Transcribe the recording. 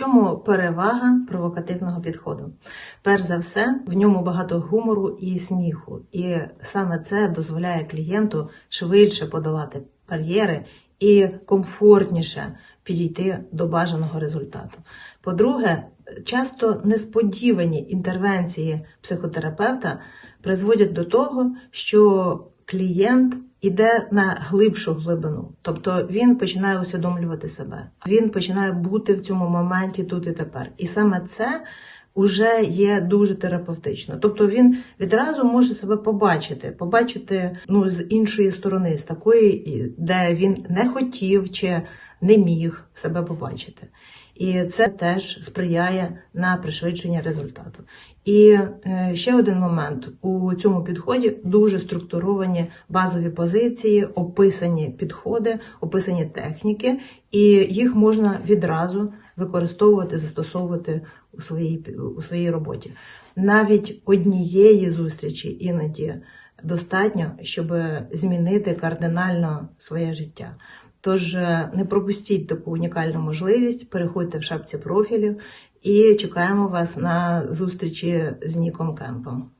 чому перевага провокативного підходу? Перш за все, в ньому багато гумору і сміху, і саме це дозволяє клієнту швидше подолати бар'єри і комфортніше підійти до бажаного результату. По-друге, часто несподівані інтервенції психотерапевта призводять до того, що клієнт іде на глибшу глибину, тобто він починає усвідомлювати себе, він починає бути в цьому моменті тут і тепер. І саме це вже є дуже терапевтично. Тобто він відразу може себе побачити, побачити ну з іншої сторони, з такої, де він не хотів чи не міг себе побачити. І це теж сприяє на пришвидшення результату. І е, ще один момент у цьому підході дуже структуровані базові позиції, описані підходи, описані техніки, і їх можна відразу використовувати, застосовувати у своїй у своїй роботі. Навіть однієї зустрічі іноді достатньо, щоб змінити кардинально своє життя. Тож е, не пропустіть таку унікальну можливість, переходьте в шапці профілів і чекаємо вас на зустрічі з Ніком Кемпом.